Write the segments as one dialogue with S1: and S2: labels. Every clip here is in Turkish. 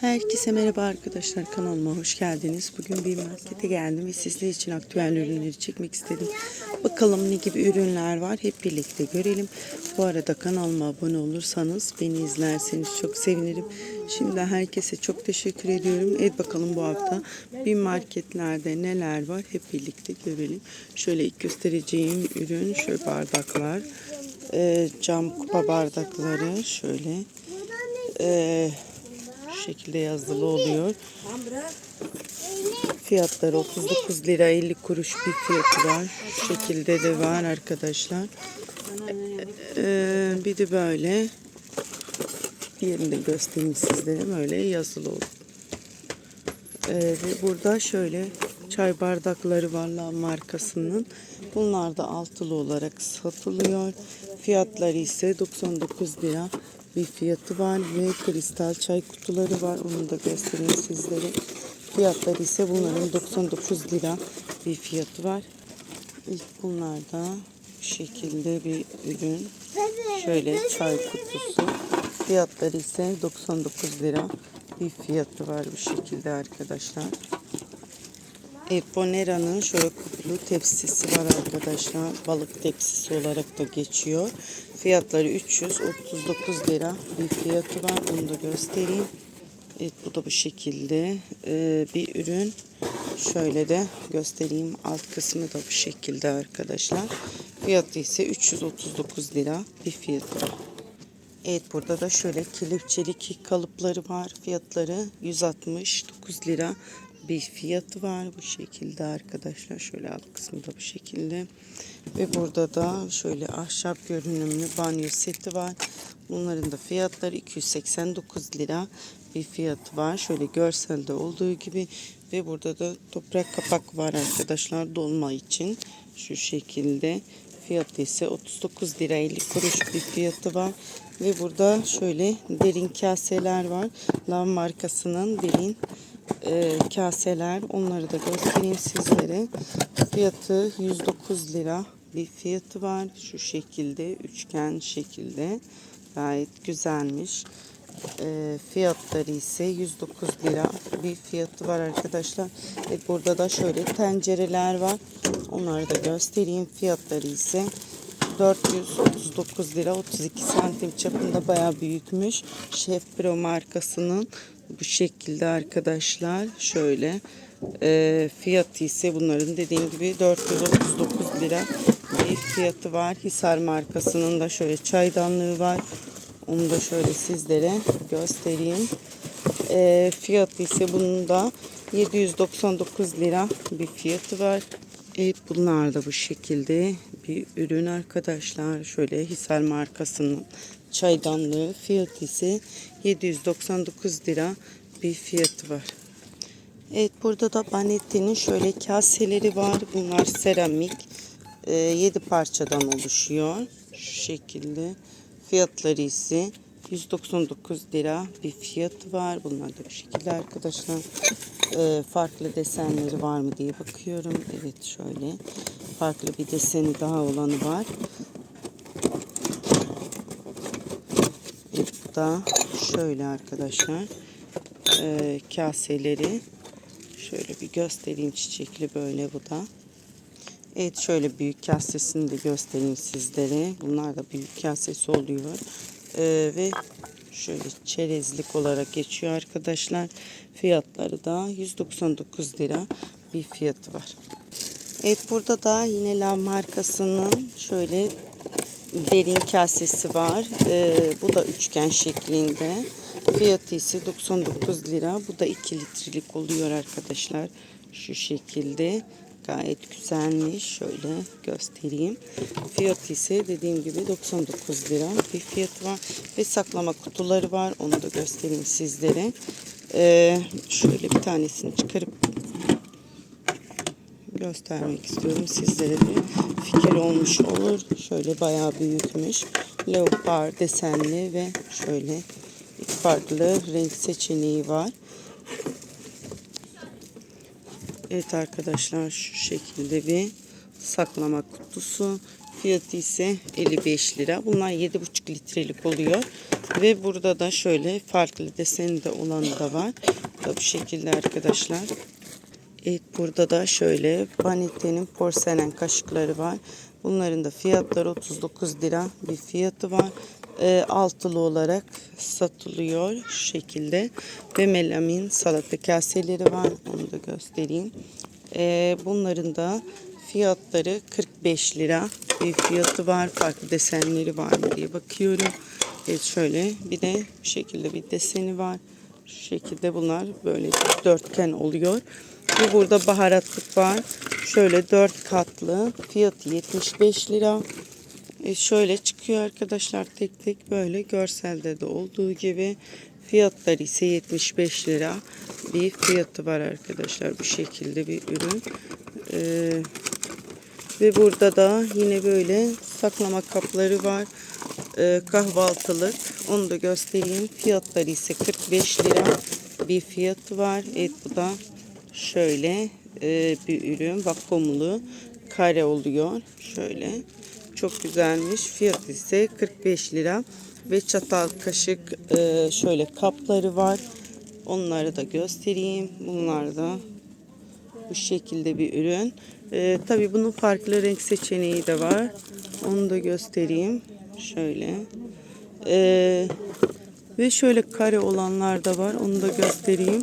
S1: Herkese merhaba arkadaşlar kanalıma hoş geldiniz. Bugün bir markete geldim ve sizler için aktüel ürünleri çekmek istedim. Bakalım ne gibi ürünler var hep birlikte görelim. Bu arada kanalıma abone olursanız beni izlerseniz çok sevinirim. Şimdi herkese çok teşekkür ediyorum. Evet bakalım bu hafta bir marketlerde neler var hep birlikte görelim. Şöyle ilk göstereceğim ürün şöyle bardaklar. Ee, cam kupa bardakları şöyle. Ee, şekilde yazılı oluyor. Fiyatları 39 lira 50 kuruş bir fiyatı var. Şu şekilde de var arkadaşlar. Ee, bir de böyle diğerini de göstereyim sizlere böyle yazılı oldu. Ee, burada şöyle çay bardakları var markasının. Bunlar da altılı olarak satılıyor. Fiyatları ise 99 lira bir fiyatı var ve kristal çay kutuları var. Onu da göstereyim sizlere. Fiyatları ise bunların 99 lira bir fiyatı var. İlk bunlarda bu şekilde bir ürün. Şöyle çay kutusu. Fiyatları ise 99 lira bir fiyatı var bu şekilde arkadaşlar. Evet, Bonera'nın şöyle kutlu tepsisi var arkadaşlar. Balık tepsisi olarak da geçiyor. Fiyatları 339 lira bir fiyatı var. Onu da göstereyim. Evet bu da bu şekilde ee, bir ürün. Şöyle de göstereyim. Alt kısmı da bu şekilde arkadaşlar. Fiyatı ise 339 lira bir fiyatı. Evet burada da şöyle kelepçelik kalıpları var. Fiyatları 169 lira bir fiyatı var bu şekilde arkadaşlar. Şöyle alt kısmı da bu şekilde. Ve burada da şöyle ahşap görünümlü banyo seti var. Bunların da fiyatları 289 lira bir fiyatı var. Şöyle görselde olduğu gibi ve burada da toprak kapak var arkadaşlar dolma için. Şu şekilde. Fiyatı ise 39 lira 50 kuruş bir fiyatı var. Ve burada şöyle derin kaseler var. Lav markasının derin e, kaseler. Onları da göstereyim sizlere. Fiyatı 109 lira bir fiyatı var. Şu şekilde üçgen şekilde. Gayet güzelmiş. E, fiyatları ise 109 lira bir fiyatı var arkadaşlar. Ve burada da şöyle tencereler var. Onları da göstereyim. Fiyatları ise 439 lira 32 santim çapında bayağı büyükmüş. Şef Pro markasının bu şekilde arkadaşlar şöyle e, fiyatı ise bunların dediğim gibi 439 lira bir fiyatı var. Hisar markasının da şöyle çaydanlığı var. Onu da şöyle sizlere göstereyim. E, fiyatı ise bunun da 799 lira bir fiyatı var. Evet bunlar da bu şekilde bir ürün arkadaşlar. Şöyle Hisar markasının çaydanlığı fiyatı ise 799 lira bir fiyatı var. Evet burada da Banetti'nin şöyle kaseleri var. Bunlar seramik. E, 7 parçadan oluşuyor. Şu şekilde. Fiyatları ise 199 lira bir fiyatı var. Bunlar da bu şekilde arkadaşlar. E, farklı desenleri var mı diye bakıyorum. Evet şöyle. Farklı bir deseni daha olanı var. Da şöyle arkadaşlar. E, kaseleri. Şöyle bir göstereyim çiçekli böyle bu da. Evet şöyle büyük kasesini de göstereyim sizlere. Bunlar da büyük kasesi oluyor. Ee, ve şöyle çerezlik olarak geçiyor arkadaşlar. Fiyatları da 199 lira bir fiyatı var. Evet burada da yine La markasının şöyle derin kasesi var. Ee, bu da üçgen şeklinde. Fiyatı ise 99 lira. Bu da 2 litrelik oluyor arkadaşlar. Şu şekilde. Gayet güzelmiş. Şöyle göstereyim. Fiyatı ise dediğim gibi 99 lira bir fiyat var. Ve saklama kutuları var. Onu da göstereyim sizlere. Ee, şöyle bir tanesini çıkarıp göstermek istiyorum sizlere de fikir olmuş olur. Şöyle bayağı büyükmüş. Leopar desenli ve şöyle iki farklı renk seçeneği var. Evet arkadaşlar şu şekilde bir saklama kutusu. Fiyatı ise 55 lira. Bunlar 7,5 litrelik oluyor. Ve burada da şöyle farklı deseni de olanı da var. Da bu şekilde arkadaşlar. Evet burada da şöyle Vanite'nin porselen kaşıkları var. Bunların da fiyatları 39 lira bir fiyatı var. Ee, altılı olarak satılıyor şu şekilde. Ve melamin salata kaseleri var. Onu da göstereyim. Ee, bunların da fiyatları 45 lira bir fiyatı var. Farklı desenleri var mı diye bakıyorum. Evet şöyle bir de bu şekilde bir deseni var. Şu şekilde bunlar böyle dörtgen oluyor. Ve burada baharatlık var. Şöyle dört katlı. Fiyatı 75 lira. E şöyle çıkıyor arkadaşlar tek tek böyle görselde de olduğu gibi. Fiyatları ise 75 lira bir fiyatı var arkadaşlar. Bu şekilde bir ürün. Ee, ve burada da yine böyle saklama kapları var. Ee, kahvaltılık. Onu da göstereyim. Fiyatları ise 45 lira bir fiyatı var. Evet bu da şöyle e, bir ürün. Vakumlu kare oluyor. Şöyle. Çok güzelmiş. Fiyatı ise 45 lira. Ve çatal kaşık e, şöyle kapları var. Onları da göstereyim. Bunlar da bu şekilde bir ürün. Ee, tabii bunun farklı renk seçeneği de var. Onu da göstereyim. Şöyle. Ee, ve şöyle kare olanlar da var. Onu da göstereyim.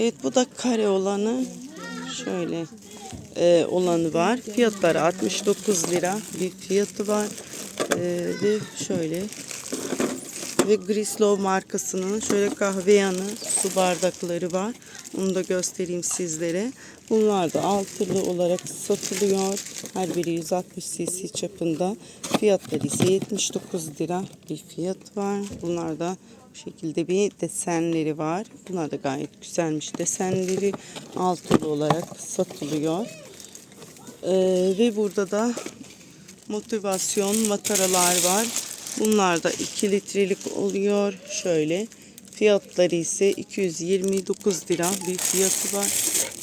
S1: Evet bu da kare olanı. Şöyle e, olanı var. Fiyatları 69 lira bir fiyatı var. Ee, ve şöyle ve Grislov markasının şöyle kahve yanı su bardakları var. Onu da göstereyim sizlere. Bunlar da altılı olarak satılıyor. Her biri 160 cc çapında. Fiyatları ise 79 lira bir fiyat var. Bunlar da şekilde bir desenleri var. Bunlar da gayet güzelmiş desenleri. Altılı olarak satılıyor. Ee, ve burada da motivasyon mataralar var. Bunlar da 2 litrelik oluyor. Şöyle. Fiyatları ise 229 lira bir fiyatı var.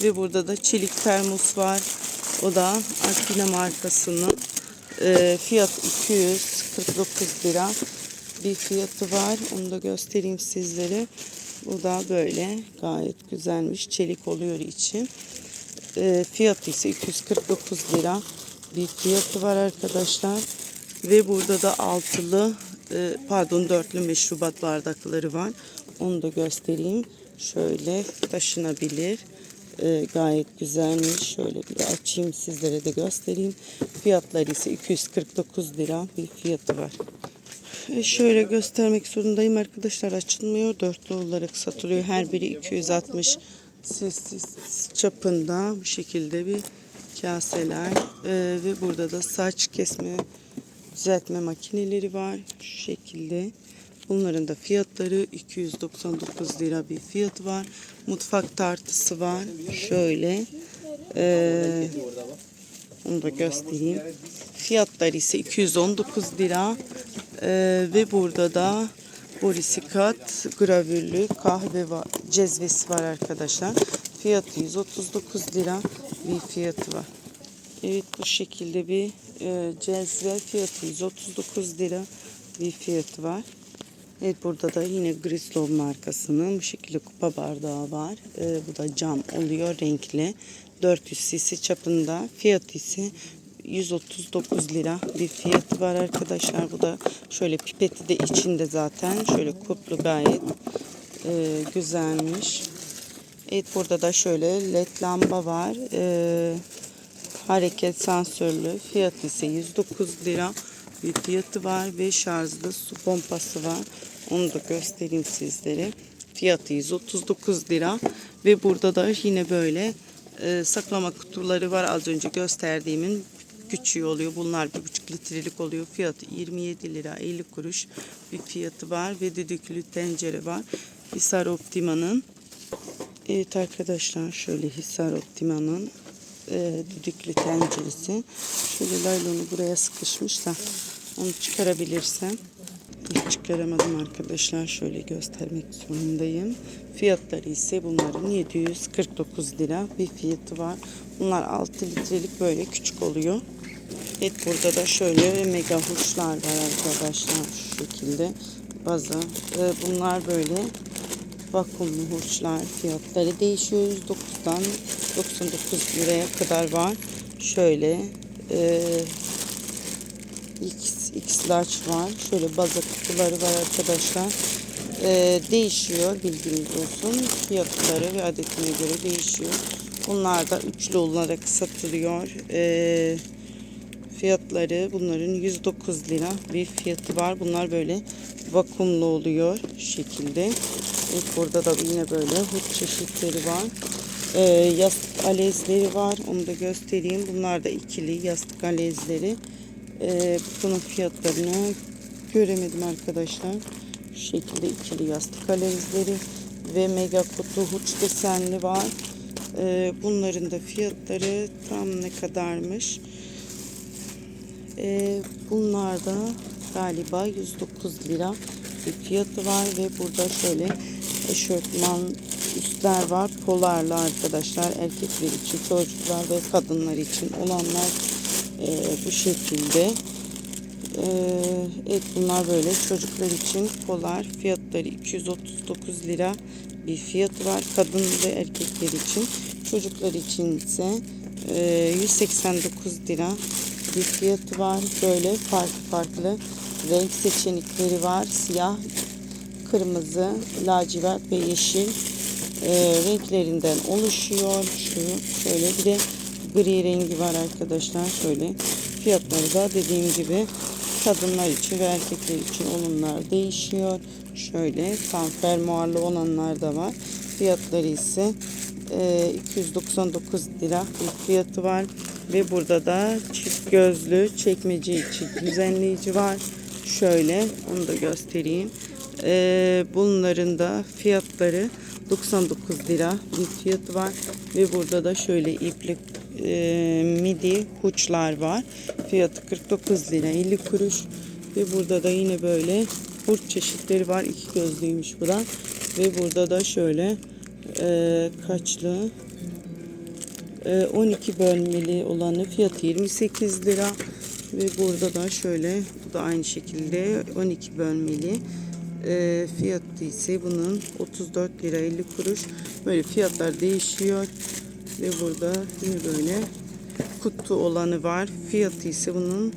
S1: Ve burada da çelik termos var. O da Alpina markasının e, fiyat 249 lira bir fiyatı var. Onu da göstereyim sizlere. Bu da böyle gayet güzelmiş. Çelik oluyor içi. E, fiyatı ise 249 lira bir fiyatı var arkadaşlar. Ve burada da altılı e, pardon dörtlü meşrubat bardakları var. Onu da göstereyim. Şöyle taşınabilir. E, gayet güzelmiş. Şöyle bir açayım sizlere de göstereyim. Fiyatları ise 249 lira bir fiyatı var. E, şöyle göstermek zorundayım arkadaşlar. Açılmıyor. Dörtlü olarak satılıyor. Her biri 260 cc çapında bu şekilde bir kaseler E, ve burada da saç kesme düzeltme makineleri var. Şu şekilde. Bunların da fiyatları 299 lira bir fiyatı var. Mutfak tartısı var. Şöyle. Ee, onu da göstereyim. Fiyatları ise 219 lira. Ee, ve burada da borisikat gravürlü kahve var, cezvesi var arkadaşlar. Fiyatı 139 lira bir fiyatı var. Evet bu şekilde bir e, cezve fiyatı 139 lira bir fiyatı var. Evet burada da yine Grislov markasının bu şekilde kupa bardağı var. E, bu da cam oluyor renkli. 400 cc çapında. Fiyatı ise 139 lira bir fiyatı var arkadaşlar. Bu da şöyle pipeti de içinde zaten. Şöyle kuplu gayet e, güzelmiş. Evet burada da şöyle led lamba var. E, hareket sensörlü. Fiyatı ise 109 lira bir fiyatı var ve şarjlı su pompası var. Onu da göstereyim sizlere. Fiyatı 139 lira ve burada da yine böyle e, saklama kutuları var. Az önce gösterdiğimin küçüğü oluyor. Bunlar bir buçuk litrelik oluyor. Fiyatı 27 lira 50 kuruş bir fiyatı var ve düdüklü tencere var. Hisar Optima'nın Evet arkadaşlar şöyle Hisar Optima'nın e, düdüklü tenceresi. Şöyle laylonu buraya sıkışmış da onu çıkarabilirsem. Hiç çıkaramadım arkadaşlar. Şöyle göstermek zorundayım. Fiyatları ise bunların 749 lira bir fiyatı var. Bunlar 6 litrelik böyle küçük oluyor. Evet burada da şöyle mega huşlar var arkadaşlar şu şekilde. Baza. Ee, bunlar böyle vakumlu hurçlar fiyatları değişiyor 109'dan 99 liraya kadar var. Şöyle e, X large var. Şöyle baza kutuları var arkadaşlar. E, değişiyor bilginiz olsun. Fiyatları ve adetine göre değişiyor. Bunlar da üçlü olarak satılıyor. E, fiyatları bunların 109 lira bir fiyatı var. Bunlar böyle vakumlu oluyor şekilde. Evet, burada da yine böyle hut çeşitleri var. Ee, yastık alezleri var. Onu da göstereyim. Bunlar da ikili yastık alezleri. Ee, bunun fiyatlarını göremedim arkadaşlar. Şu şekilde ikili yastık alezleri ve mega kutu huç desenli var. Ee, bunların da fiyatları tam ne kadarmış? Ee, bunlar da galiba 109 lira bir fiyatı var ve burada şöyle eşofman üstler var. Polarlı arkadaşlar. Erkekler için, çocuklar ve kadınlar için olanlar e, bu şekilde. E, evet bunlar böyle çocuklar için polar fiyatları 239 lira bir fiyatı var. Kadın ve erkekler için. Çocuklar için ise e, 189 lira bir fiyatı var. Böyle farklı farklı renk seçenekleri var. Siyah, kırmızı, lacivert ve yeşil e, renklerinden oluşuyor. Şu şöyle bir de gri rengi var arkadaşlar. Şöyle fiyatları da dediğim gibi kadınlar için ve erkekler için olanlar değişiyor. Şöyle tam fermuarlı olanlar da var. Fiyatları ise e, 299 lira bir fiyatı var. Ve burada da çift gözlü çekmece için düzenleyici var. Şöyle onu da göstereyim. Ee, bunların da fiyatları 99 lira bir fiyatı var. Ve burada da şöyle iplik e, midi huçlar var. Fiyatı 49 lira 50 kuruş. Ve burada da yine böyle hurç çeşitleri var. İki gözlüymüş bu da. Ve burada da şöyle e, kaçlı e, 12 bölmeli olanı fiyatı 28 lira. Ve burada da şöyle bu da aynı şekilde 12 bölmeli e, fiyatı ise bunun 34 lira 50 kuruş. Böyle fiyatlar değişiyor. Ve burada yine böyle kutu olanı var. Fiyatı ise bunun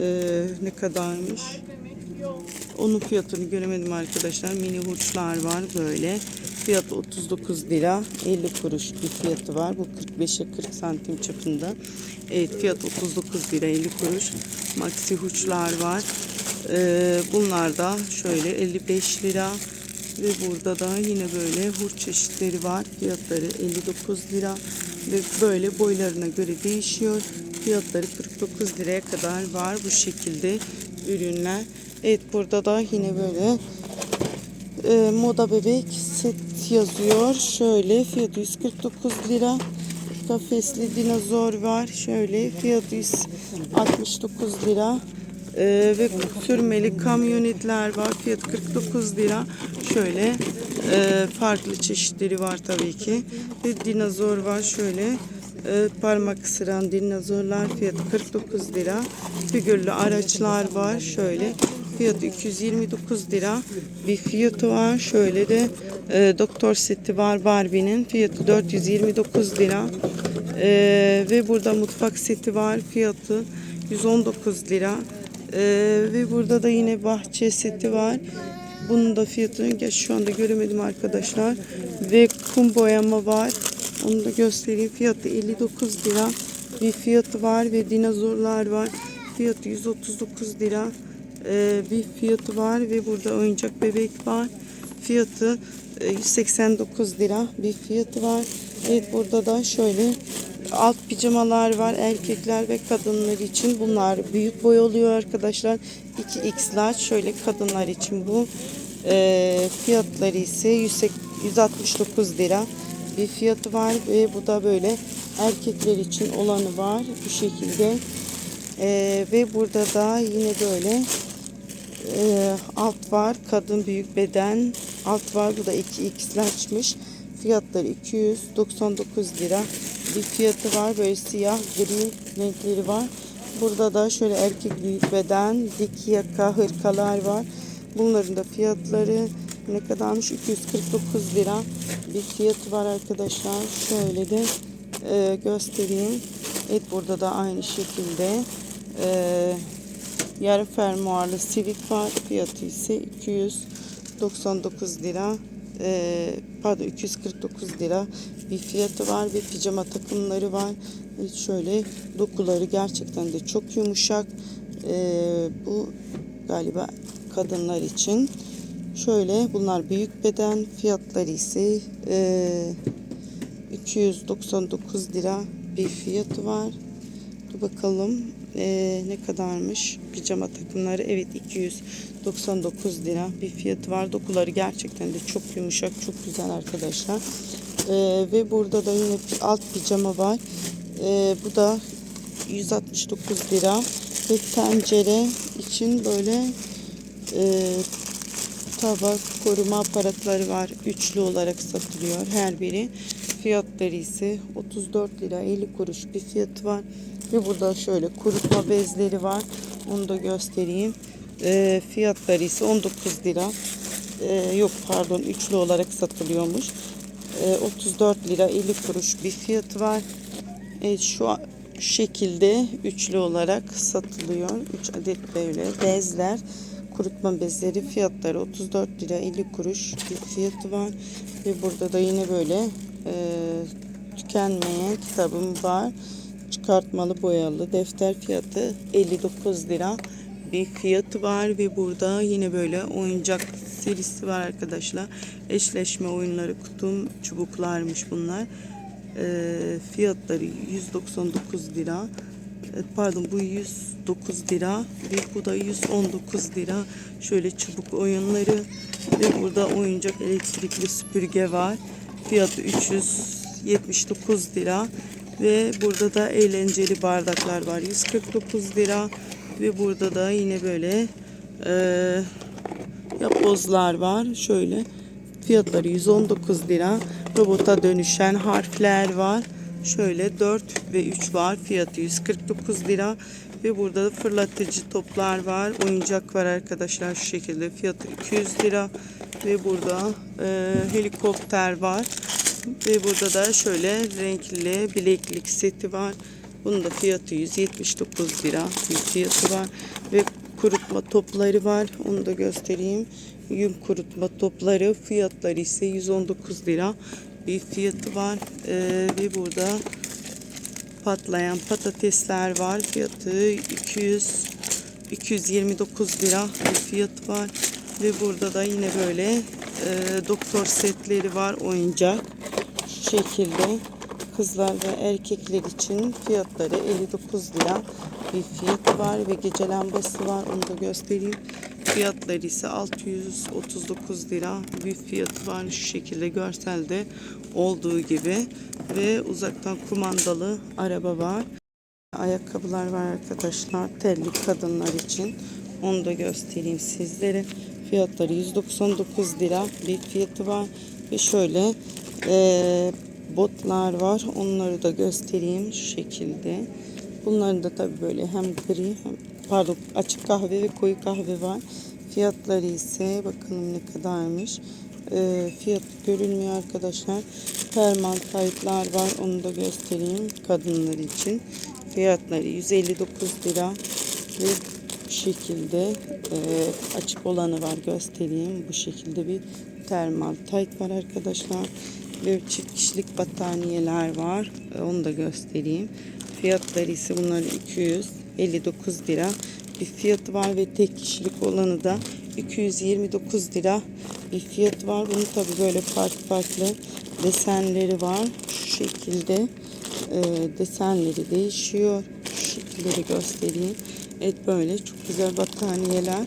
S1: e, ne kadarmış? Onun fiyatını göremedim arkadaşlar. Mini hurçlar var böyle. Fiyatı 39 lira 50 kuruş bir fiyatı var. Bu 45'e 40 santim çapında. Evet fiyat 39 lira 50 kuruş. Maxi huçlar var. Ee, bunlar da şöyle 55 lira. Ve burada da yine böyle hurç çeşitleri var. Fiyatları 59 lira. Ve böyle boylarına göre değişiyor. Fiyatları 49 liraya kadar var bu şekilde ürünler. Evet burada da yine böyle e, moda bebek set yazıyor. Şöyle fiyatı 149 lira. Kafesli dinozor var. Şöyle fiyatı 169 lira. E, ve sürmeli kamyonetler var. Fiyat 49 lira. Şöyle e, farklı çeşitleri var tabii ki. Ve dinozor var. Şöyle e, parmak ısıran dinozorlar fiyatı 49 lira. Figürlü araçlar var. Şöyle fiyatı 229 lira bir fiyatı var. Şöyle de e, doktor seti var Barbie'nin fiyatı 429 lira. E, ve burada mutfak seti var fiyatı 119 lira. E, ve burada da yine bahçe seti var. Bunun da fiyatını şu anda göremedim arkadaşlar. Ve kum boyama var. Onu da göstereyim. Fiyatı 59 lira bir fiyatı var ve dinozorlar var. Fiyatı 139 lira e, bir fiyatı var ve burada oyuncak bebek var. Fiyatı e, 189 lira bir fiyatı var. Evet burada da şöyle alt pijamalar var erkekler ve kadınlar için. Bunlar büyük boy oluyor arkadaşlar. 2x'lar şöyle kadınlar için bu. E, fiyatları ise 169 lira bir fiyatı var ve bu da böyle erkekler için olanı var bu şekilde. E, ve burada da yine böyle e, alt var. Kadın büyük beden alt var. Bu da 2x açmış. Fiyatları 299 lira. Bir fiyatı var. Böyle siyah gri renkleri var. Burada da şöyle erkek beden dik yaka hırkalar var. Bunların da fiyatları ne kadarmış? 249 lira bir fiyatı var arkadaşlar. Şöyle de e, göstereyim. Evet burada da aynı şekilde e, yarım fermuarlı sivit var. Fiyatı ise 299 lira. E, pardon 249 lira bir fiyatı var ve pijama takımları var. Evet, şöyle dokuları gerçekten de çok yumuşak. E, bu galiba kadınlar için. Şöyle bunlar büyük beden fiyatları ise e, 299 lira bir fiyatı var. Dur bakalım e, ne kadarmış pijama takımları. Evet 299 lira bir fiyatı var. Dokuları gerçekten de çok yumuşak, çok güzel arkadaşlar. E, ve burada da yine alt pijama var. E, bu da 169 lira ve tencere için böyle e, tabak koruma aparatları var. Üçlü olarak satılıyor her biri. Fiyatları ise 34 lira 50 kuruş bir fiyatı var. Ve burada şöyle kurutma bezleri var. Onu da göstereyim. E, fiyatları ise 19 lira. E, yok pardon üçlü olarak satılıyormuş. E, 34 lira 50 kuruş bir fiyatı var. Evet şu şu şekilde üçlü olarak satılıyor. 3 adet böyle bezler kurutma bezleri fiyatları 34 lira 50 kuruş bir fiyatı var ve burada da yine böyle e, tükenmeyen kitabım var çıkartmalı boyalı defter fiyatı 59 lira bir fiyatı var ve burada yine böyle oyuncak serisi var arkadaşlar. Eşleşme oyunları kutum çubuklarmış bunlar. E, fiyatları 199 lira. E, pardon bu 109 lira ve bu da 119 lira. Şöyle çubuk oyunları ve burada oyuncak elektrikli süpürge var. Fiyatı 379 lira ve burada da eğlenceli bardaklar var 149 lira ve burada da yine böyle e, yapbozlar var şöyle fiyatları 119 lira robota dönüşen harfler var Şöyle 4 ve 3 var. Fiyatı 149 lira. Ve burada da fırlatıcı toplar var. Oyuncak var arkadaşlar şu şekilde. Fiyatı 200 lira. Ve burada e, helikopter var. Ve burada da şöyle renkli bileklik seti var. Bunun da fiyatı 179 lira bir fiyatı var. Ve kurutma topları var. Onu da göstereyim. Yün kurutma topları fiyatları ise 119 lira bir fiyatı var. Ee, ve burada patlayan patatesler var. Fiyatı 200 229 lira bir fiyatı var. Ve burada da yine böyle e, doktor setleri var oyuncak. Şekilde kızlar ve erkekler için fiyatları 59 lira bir fiyatı var ve gece lambası var onu da göstereyim. Fiyatları ise 639 lira bir fiyatı var şu şekilde görselde olduğu gibi ve uzaktan kumandalı araba var. Ayakkabılar var arkadaşlar telli kadınlar için onu da göstereyim sizlere. Fiyatları 199 lira bir fiyatı var ve şöyle eee, botlar var onları da göstereyim şu şekilde. Bunların da tabii böyle hem gri hem pardon açık kahve ve koyu kahve var. Fiyatları ise bakalım ne kadarmış. Ee, fiyat görülmüyor arkadaşlar. Perman taytlar var. Onu da göstereyim kadınlar için. Fiyatları 159 lira ve bu şekilde e, açık olanı var göstereyim. Bu şekilde bir termal tayt var arkadaşlar. Ve çift kişilik battaniyeler var. E, Onu da göstereyim. Fiyatları ise bunların 259 lira bir fiyatı var ve tek kişilik olanı da 229 lira bir fiyatı var. Bunun tabi böyle farklı farklı desenleri var. Şu şekilde e, desenleri değişiyor. Şu şekilleri göstereyim. Evet böyle çok güzel battaniyeler.